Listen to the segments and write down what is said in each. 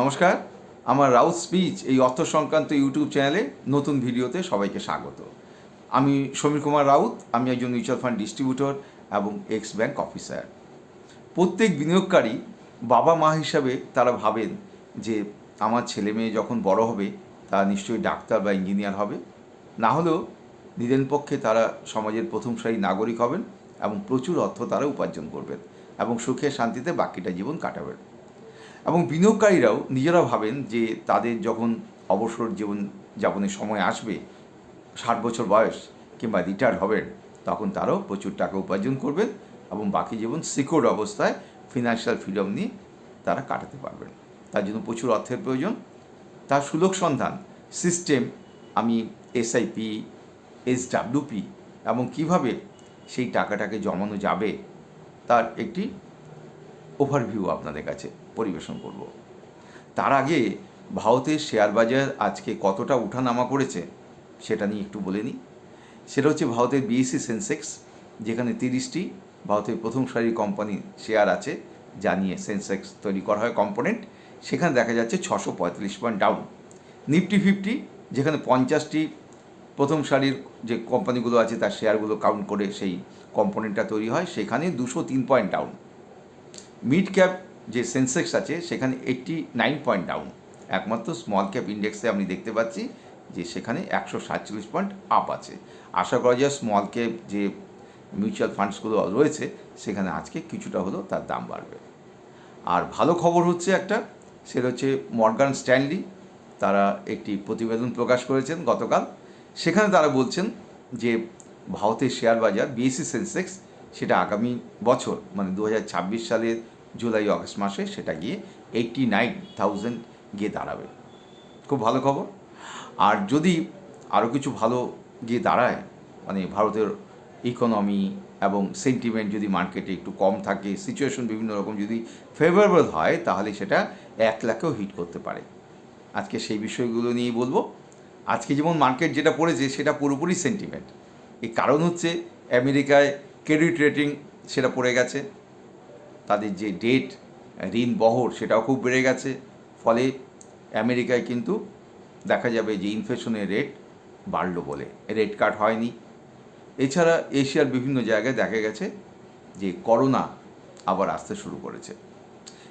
নমস্কার, আমার রাউথ স্পিচ এই অর্থ সংক্রান্ত ইউটিউব চ্যানেলে নতুন ভিডিওতে সবাইকে স্বাগত। আমি সমীর কুমার রাউত, আমি একজন মিউচুয়াল ফান্ড ডিস্ট্রিবিউটর এবং এক্স ব্যাংক অফিসার। প্রত্যেক বিনিয়োগকারী বাবা মা হিসাবে তারা ভাবেন যে আমার ছেলে মেয়ে যখন বড় হবে, তারা নিশ্চয়ই ডাক্তার বা ইঞ্জিনিয়ার হবে। না হলেও নিদেন পক্ষে তারা সমাজের প্রথম সারি নাগরিক হবেন এবং প্রচুর অর্থ তারা উপার্জন করবেন এবং সুখে শান্তিতে বাকিটা জীবন কাটাবেন। এবং বিনিয়োগকারীরাও নিজেরা ভাবেন যে তাদের যখন অবসর জীবন যাপনের সময় আসবে, ষাট বছর বয়স কিংবা রিটায়ার হবেন, তখন তারাও প্রচুর টাকা উপার্জন করবেন এবং বাকি জীবন সিকিউর অবস্থায় ফিনান্সিয়াল ফ্রিডম নিয়ে তারা কাটাতে পারবেন। তার জন্য প্রচুর অর্থের প্রয়োজন। তার সুলভ সন্ধান সিস্টেম আমি এসআইপি এসডাব্লিউপি এবং কীভাবে সেই টাকাটাকে জমানো যাবে, তার একটি ওভারভিউ আপনাদের কাছে। পরিবেশন করব। তার আগে ভারতের শেয়ার বাজার আজকে কতটা উঠানামা করেছে সেটা নিয়ে একটু বলে নিই। সেটা হচ্ছে ভারতের বিএসসি সেন্সেক্স যেখানে তিরিশটি ভারতের প্রথম সারির কোম্পানি শেয়ার আছে, যা নিয়ে সেন্সেক্স তৈরি করা হয় কম্পোনেন্ট সেখানে দেখা যাচ্ছে ছশো পঁয়তাল্লিশ পয়েন্ট ডাউন নিফটি ফিফটি যেখানে পঞ্চাশটি প্রথম সারির যে কোম্পানিগুলো আছে, তার শেয়ারগুলো কাউন্ট করে সেই কম্পোনেন্টটা তৈরি হয়। সেখানে দুশো তিন পয়েন্ট ডাউন মিড ক্যাপ যে সেন্সেক্স আছে, সেখানে এইট্টি নাইন পয়েন্ট ডাউন একমাত্র স্মল ক্যাপ ইন্ডেক্সে আমি দেখতে পাচ্ছি যে সেখানে একশো সাতচল্লিশ পয়েন্ট আপ আছে। আশা করা যায় স্মল ক্যাপ যে মিউচুয়াল ফান্ডসগুলো রয়েছে, সেখানে আজকে কিছুটা হলেও তার দাম বাড়বে। আর ভালো খবর হচ্ছে একটা, সেটা হচ্ছে মর্গান স্ট্যানলি তারা একটি প্রতিবেদন প্রকাশ করেছেন গতকাল। সেখানে তারা বলছেন যে ভারতের শেয়ার বাজার বিএসসি সেন্সেক্স, সেটা আগামী বছর মানে দু হাজার ছাব্বিশ সালের জুলাই আগস্ট মাসে সেটা গিয়ে এইটটি নাইন থাউজেন্ড গিয়ে দাঁড়াবে। খুব ভালো খবর। আর যদি আরও কিছু ভালো গিয়ে দাঁড়ায় মানে ভারতের ইকোনমি এবং সেন্টিমেন্ট যদি মার্কেটে একটু কম থাকে সিচুয়েশন বিভিন্ন রকম যদি ফেভারেবল হয়, তাহলে সেটা এক লাখেও হিট করতে পারে। আজকে সেই বিষয়গুলো নিয়েই বলব। আজকে যেমন মার্কেট যেটা পড়েছে, সেটা পুরোপুরি সেন্টিমেন্ট এই কারণ হচ্ছে আমেরিকায় ক্রেডিট রেটিং সেটা পড়ে গেছে। তাদের যে ডেট ঋণ বহর সেটাও খুব বেড়ে গেছে। ফলে আমেরিকায় কিন্তু দেখা যাবে যে ইনফ্লেশনের রেট বাড়লো বলে। রেট কাট হয়নি। এছাড়া এশিয়ার বিভিন্ন জায়গায় দেখা গেছে যে করোনা আবার আসতে শুরু করেছে।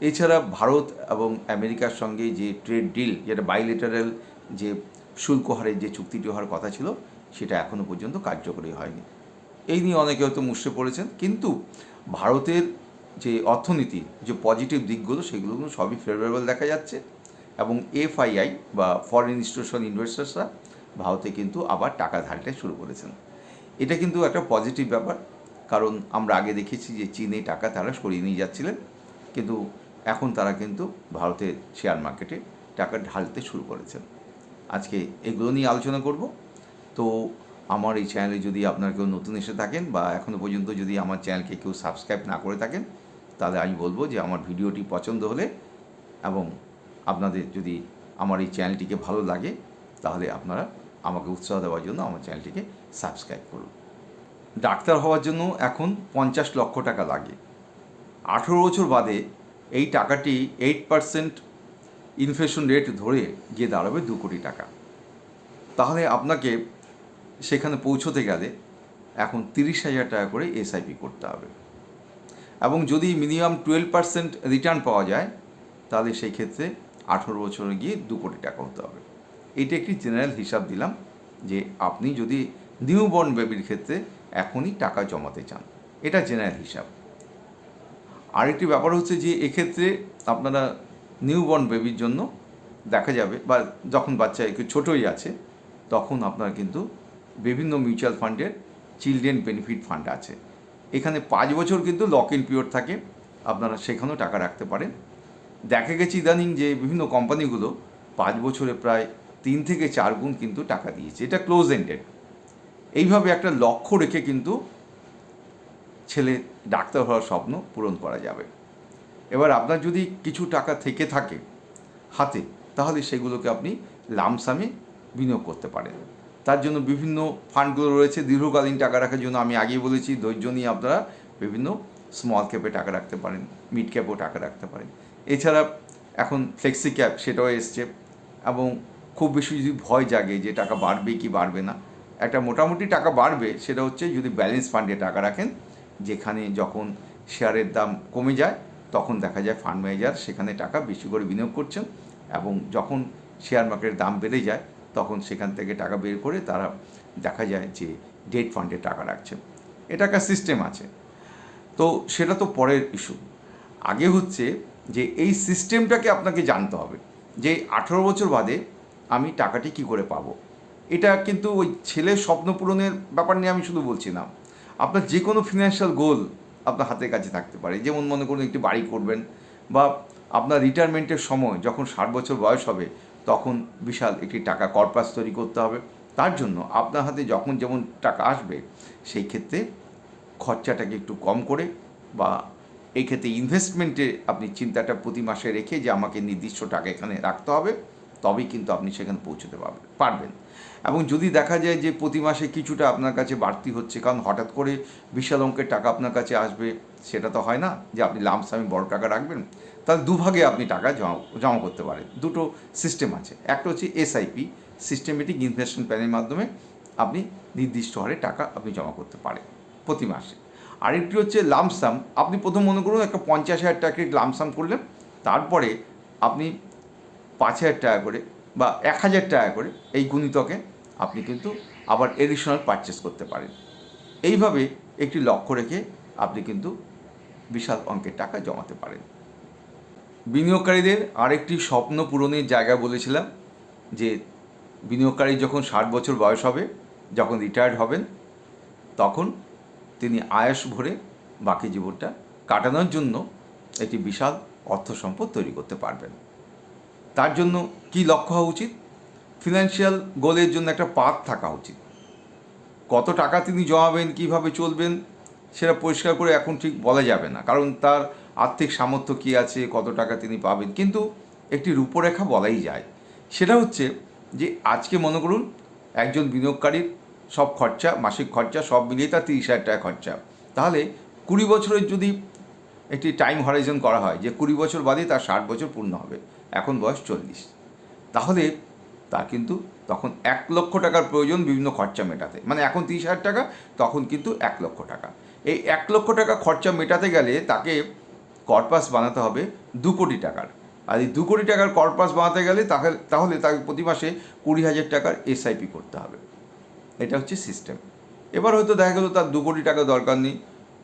এছাড়া ভারত এবং আমেরিকার সঙ্গে যে ট্রেড ডিল যেটা বাইলেটারাল যে শুল্ক হারের যে চুক্তিটি হওয়ার কথা ছিল, সেটা এখনও পর্যন্ত কার্যকরী হয়নি। এই নিয়ে অনেকে হয়তো মুষড়ে পড়েছেন। কিন্তু ভারতের যে অর্থনীতি, যে পজিটিভ দিকগুলো, সেগুলো কিন্তু সবই ফেভারেবল দেখা যাচ্ছে এবং এফআইআই বা ফরেন ইনস্টিটিউশন ইনভেস্টার্সরা ভারতে কিন্তু আবার টাকা ধারতে শুরু করেছেন। এটা কিন্তু একটা পজিটিভ ব্যাপার, কারণ আমরা আগে দেখেছি যে চীনে টাকা তারা সরিয়ে নিয়ে যাচ্ছিলেন, কিন্তু এখন তারা কিন্তু ভারতের শেয়ার মার্কেটে টাকা ঢালতে শুরু করেছেন। আজকে এগুলো নিয়ে আলোচনা করব। তো আমার এই চ্যানেলে যদি আপনার কেউ নতুন এসে থাকেন বা এখনও পর্যন্ত যদি আমার চ্যানেলকে কেউ সাবস্ক্রাইব না করে থাকেন তাহলে আমি বলব যে আমার ভিডিওটি পছন্দ হলে এবং আপনাদের যদি আমার এই চ্যানেলটিকে ভালো লাগে, তাহলে আপনারা আমাকে উৎসাহ দেওয়ার জন্য আমার চ্যানেলটিকে সাবস্ক্রাইব করুন। ডাক্তার হওয়ার জন্য এখন পঞ্চাশ লক্ষ টাকা লাগে। আঠেরো বছর বাদে এই টাকাটি এইট পারসেন্ট ইনফ্লেশন রেট ধরে গিয়ে দাঁড়াবে দু কোটি টাকা। তাহলে আপনাকে সেখানে পৌঁছতে গেলে এখন তিরিশ হাজার টাকা করে এসআইপি করতে হবে। এবং যদি মিনিমাম টুয়েলভ পার্সেন্ট রিটার্ন পাওয়া যায়, তাহলে সেই ক্ষেত্রে আঠেরো বছরে গিয়ে দু কোটি টাকা হতে হবে। এইটা একটি জেনারেল হিসাব দিলাম যে আপনি যদি নিউ বর্ন বেবির ক্ষেত্রে এখনই টাকা জমাতে চান, এটা জেনারেল হিসাব। আরেকটি ব্যাপার হচ্ছে যে এক্ষেত্রে আপনারা নিউ বর্ন বেবির জন্য দেখা যাবে বা যখন বাচ্চা একটু ছোটোই আছে, তখন আপনার কিন্তু বিভিন্ন মিউচুয়াল ফান্ডের চিলড্রেন বেনিফিট ফান্ড আছে। এখানে পাঁচ বছর কিন্তু লক ইন পিরিয়ড থাকে, আপনারা সেখানেও টাকা রাখতে পারেন। দেখা গেছে ইদানিং যে বিভিন্ন কোম্পানিগুলো পাঁচ বছরে প্রায় তিন থেকে চার গুণ কিন্তু টাকা দিয়েছে। এটা ক্লোজ এন্ডেড এইভাবে একটা লক্ষ্য রেখে কিন্তু ছেলে ডাক্তার হওয়ার স্বপ্ন পূরণ করা যাবে। এবার আপনার যদি কিছু টাকা থেকে থাকে হাতে, তাহলে সেগুলোকে আপনি লামসামে বিনিয়োগ করতে পারেন। তার জন্য বিভিন্ন ফান্ডগুলো রয়েছে। দীর্ঘকালীন টাকা রাখার জন্য আমি আগেই বলেছি, ধৈর্য নিয়ে আপনারা বিভিন্ন স্মল ক্যাপে টাকা রাখতে পারেন মিড ক্যাপেও টাকা রাখতে পারেন। এছাড়া এখন ফ্লেক্সি ক্যাপ সেটাও এসছে এবং খুব বেশি যদি ভয় জাগে যে টাকা বাড়বে কি বাড়বে না, একটা মোটামুটি টাকা বাড়বে সেটা হচ্ছে যদি ব্যালেন্স ফান্ডে টাকা রাখেন, যেখানে যখন শেয়ারের দাম কমে যায়, তখন দেখা যায় ফান্ড ম্যানেজার সেখানে টাকা বেশি করে বিনিয়োগ করছেন এবং যখন শেয়ার মার্কেটের দাম বেড়ে যায় তখন সেখান থেকে টাকা বের করে তারা দেখা যায় যে ডেট ফান্ডে টাকা রাখছেন এটা একটা সিস্টেম আছে। তো সেটা তো পরের ইস্যু আগে হচ্ছে যে এই সিস্টেমটাকে আপনাকে জানতে হবে যে আঠেরো বছর বাদে আমি টাকাটি কি করে পাবো। এটা কিন্তু ওই ছেলের স্বপ্ন পূরণের ব্যাপার নিয়ে আমি শুধু বলছি না। আপনার যে কোনো ফিনান্সিয়াল গোল আপনার হাতের কাছে থাকতে পারে। যেমন মনে করুন একটি বাড়ি করবেন বা আপনার রিটায়ারমেন্টের সময় যখন ষাট বছর বয়স হবে তখন বিশাল একটি টাকা কর্পাস তৈরি করতে হবে। তার জন্য আপনার হাতে যখন যেমন টাকা আসবে, সেই ক্ষেত্রে খরচাটাকে একটু কম করে বা এই ক্ষেত্রে ইনভেস্টমেন্টে আপনি চিন্তাটা প্রতি মাসে রেখে যে আমাকে নির্দিষ্ট টাকা এখানে রাখতে হবে, তবেই কিন্তু আপনি সেখানে পৌঁছতে পারবেন পারবেন। এবং যদি দেখা যায় যে প্রতি মাসে কিছুটা আপনার কাছে বাড়তি হচ্ছে, কারণ হঠাৎ করে বিশাল অঙ্কের টাকা আপনার কাছে আসবে সেটা তো হয় না যে আপনি লামসামে বড় টাকা রাখবেন, তাহলে দুভাগে আপনি টাকা জমা জমা করতে পারেন। দুটো সিস্টেম আছে। একটা হচ্ছে এসআইপি সিস্টেমেটিক ইনভেস্টমেন্ট প্ল্যানের মাধ্যমে আপনি নির্দিষ্ট হারে টাকা আপনি জমা করতে পারেন প্রতি মাসে। আরেকটি হচ্ছে লামসাম আপনি প্রথম মনে করুন একটা পঞ্চাশ হাজার টাকা লামসাম করলেন, তারপরে আপনি পাঁচ হাজার টাকা করে বা এক হাজার টাকা করে এই গুণিতকে আপনি কিন্তু আবার এডিশনাল পারচেস করতে পারেন। এইভাবে একটি লক্ষ্য রেখে আপনি কিন্তু বিশাল অঙ্কের টাকা জমাতে পারেন। বিনিয়োগকারীদের আরেকটি স্বপ্ন পূরণের জায়গা বলেছিলাম যে বিনিয়োগকারী যখন ষাট বছর বয়স হবে, যখন রিটায়ার্ড হবেন, তখন তিনি আয়াস ভরে বাকি জীবনটা কাটানোর জন্য একটি বিশাল অর্থ সম্পদ তৈরি করতে পারবেন। তার জন্য কি লক্ষ্য হওয়া উচিত? ফিনান্সিয়াল গোলের জন্য একটা পাথ থাকা উচিত। কত টাকা তিনি জমাবেন, কীভাবে চলবেন সেটা পরিষ্কার করে এখন ঠিক বলা যাবে না। কারণ তার আর্থিক সামর্থ্য কী আছে, কত টাকা তিনি পাবেন, কিন্তু একটি রূপরেখা বলাই যায়। সেটা হচ্ছে যে আজকে মনে করুন একজন বিনিয়োগকারীর সব খরচা, মাসিক খরচা সব মিলিয়ে তার তিরিশ হাজার টাকা খরচা। তাহলে কুড়ি বছরের যদি একটি টাইম হরাইজন করা হয়, যে কুড়ি বছর বাদে তার ষাট বছর পূর্ণ হবে, এখন বয়স চল্লিশ। তাহলে তার কিন্তু তখন এক লক্ষ টাকার প্রয়োজন বিভিন্ন খরচা মেটাতে। মানে এখন তিরিশ হাজার টাকা, তখন কিন্তু এক লক্ষ টাকা। এই এক লক্ষ টাকা খরচা মেটাতে গেলে তাকে কর্পাস বানাতে হবে দু কোটি টাকার। আর এই দু কোটি টাকার কর্পাস বানাতে গেলে তাহলে তাহলে তাকে প্রতি মাসে কুড়ি হাজার টাকার এসআইপি করতে হবে। এটা হচ্ছে সিস্টেম এবার হয়তো দেখা গেলো তার দু কোটি টাকা দরকার নেই।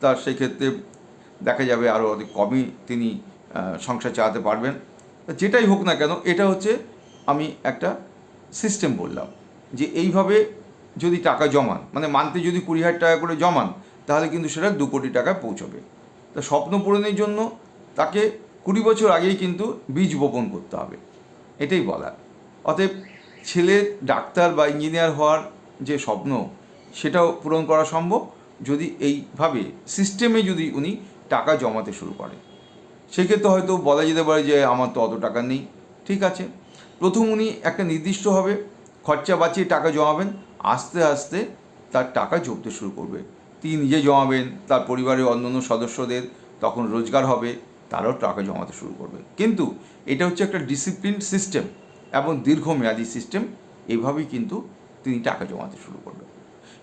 তার সেই ক্ষেত্রে দেখা যাবে আরও অনেক কমই তিনি সংসার চালাতে পারবেন। যেটাই হোক না কেন, এটা হচ্ছে আমি একটা সিস্টেম বললাম যে এইভাবে যদি টাকা জমান মানে মান্থে যদি কুড়ি হাজার টাকা করে জমান তাহলে কিন্তু সেটা দু কোটি টাকায় পৌঁছবে। তা স্বপ্ন পূরণের জন্য তাকে কুড়ি বছর আগেই কিন্তু বীজ বপন করতে হবে, এটাই বলার। অতএব ছেলের ডাক্তার বা ইঞ্জিনিয়ার হওয়ার যে স্বপ্ন, সেটাও পূরণ করা সম্ভব যদি এইভাবে সিস্টেমে যদি উনি টাকা জমাতে শুরু করেন। সেক্ষেত্রে হয়তো বলা যেতে পারে যে আমার তো অত টাকা নেই, ঠিক আছে। প্রথম উনি একটা নির্দিষ্টভাবে খরচা বাঁচিয়ে টাকা জমাবেন, আস্তে আস্তে তার টাকা জমতে শুরু করবে। তিনি নিজে জমাবেন, তার পরিবারের অন্যান্য সদস্যদের তখন রোজগার হবে, তারাও টাকা জমাতে শুরু করবে। কিন্তু এটা হচ্ছে একটা ডিসিপ্লিন সিস্টেম এবং দীর্ঘমেয়াদী সিস্টেম এইভাবেই কিন্তু তিনি টাকা জমাতে শুরু করবেন।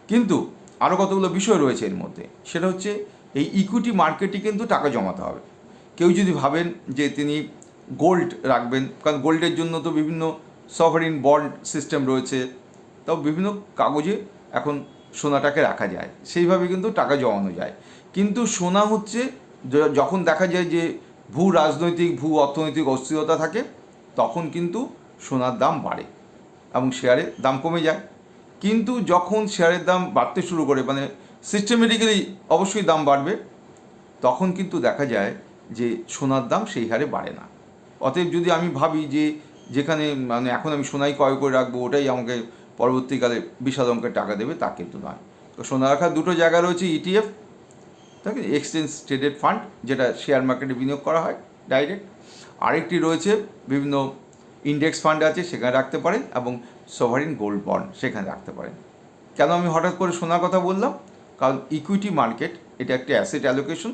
কিন্তু আরও কতগুলো বিষয় রয়েছে এর মধ্যে, সেটা হচ্ছে এই ইকুইটি মার্কেটে কিন্তু টাকা জমাতে হবে। কেউ যদি ভাবেন যে তিনি গোল্ড রাখবেন, কারণ গোল্ডের জন্য তো বিভিন্ন সভারিন বন্ড সিস্টেম রয়েছে, তাও বিভিন্ন কাগজে এখন সোনাটাকে রাখা যায়। সেইভাবে কিন্তু টাকা জমানো যায়। কিন্তু সোনা হচ্ছে যখন দেখা যায় যে ভূ রাজনৈতিক, ভূ অর্থনৈতিক অস্থিরতা থাকে, তখন কিন্তু সোনার দাম বাড়ে এবং শেয়ারের দাম কমে যায়। কিন্তু যখন শেয়ারের দাম বাড়তে শুরু করে মানে সিস্টেমেটিক্যালি অবশ্যই দাম বাড়বে, তখন কিন্তু দেখা যায় যে সোনার দাম সেই হারে বাড়ে না। অতএব যদি আমি ভাবি যে যেখানে মানে এখন আমি সোনাই ক্রয় করে রাখব, ওটাই আমাকে পরবর্তীকালে বিশাল অঙ্কের টাকা দেবে, তা কিন্তু নয়। তো সোনা রাখার দুটো জায়গা রয়েছে ইটিএফ আছে এক্সচেঞ্জ ট্রেডেড ফান্ড যেটা শেয়ার মার্কেটে বিনিয়োগ করা হয় ডাইরেক্ট আরেকটি রয়েছে, বিভিন্ন ইন্ডেক্স ফান্ড আছে, সেখানে রাখতে পারেন এবং সোভারিন গোল্ড বন্ড সেখানে রাখতে পারেন। কেন আমি হঠাৎ করে সোনার কথা বললাম? কারণ ইকুইটি মার্কেট এটা একটা অ্যাসেট অ্যালোকেশন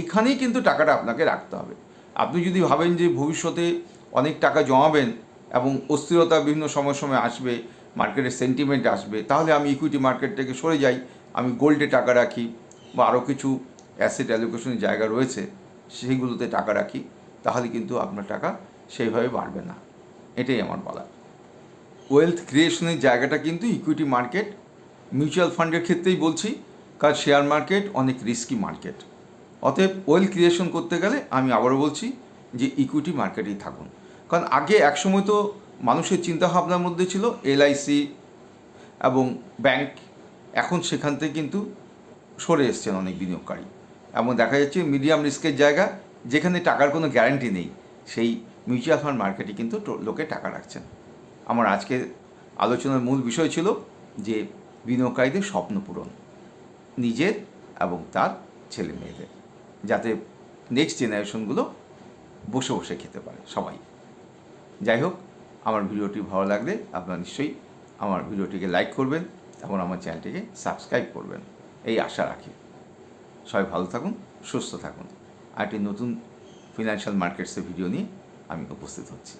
এখানেই কিন্তু টাকাটা আপনাকে রাখতে হবে। আপনি যদি ভাবেন যে ভবিষ্যতে অনেক টাকা জমাবেন এবং অস্থিরতা বিভিন্ন সময় সময় আসবে মার্কেটের সেন্টিমেন্ট আসবে, তাহলে আমি ইকুইটি মার্কেট থেকে সরে যাই, আমি গোল্ডে টাকা রাখি বা আরও কিছু অ্যাসেট অ্যালোকেশনের জায়গা রয়েছে, সেইগুলোতে টাকা রাখি, তাহলে কিন্তু আপনার টাকা সেইভাবে বাড়বে না। এটাই আমার বলা ওয়েলথ ক্রিয়েশনের জায়গাটা কিন্তু ইকুইটি মার্কেট মিউচুয়াল ফান্ডের ক্ষেত্রেই বলছি, কারণ শেয়ার মার্কেট অনেক রিস্কি মার্কেট অতএব ওয়েলথ ক্রিয়েশন করতে গেলে আমি আবারও বলছি যে ইকুইটি মার্কেটেই থাকুন। কারণ আগে একসময় তো মানুষের চিন্তাভাবনার মধ্যে ছিল এলআইসি এবং ব্যাংক। এখন সেখান থেকে কিন্তু সরে এসছেন অনেক বিনিয়োগকারী। এবং দেখা যাচ্ছে মিডিয়াম রিস্কের জায়গা, যেখানে টাকার কোনো গ্যারান্টি নেই, সেই মিউচুয়াল ফান্ড মার্কেটে কিন্তু লোকে টাকা রাখছেন। আমার আজকের আলোচনার মূল বিষয় ছিল যে বিনিয়োগকারীদের স্বপ্ন পূরণ, নিজের এবং তার ছেলে মেয়েদের, যাতে নেক্সট জেনারেশনগুলো বসে বসে খেতে পারে সবাই। যাই হোক আমার ভিডিওটি ভালো লাগলে আপনারা নিশ্চয়ই আমার ভিডিওটিকে লাইক করবেন এবং আমার চ্যানেলটিকে সাবস্ক্রাইব করবেন। এই আশা রাখি। সবাই ভালো থাকুন, সুস্থ থাকুন। আর একটি নতুন ফিনান্সিয়াল মার্কেটসের ভিডিও নিয়ে আমি উপস্থিত হচ্ছি।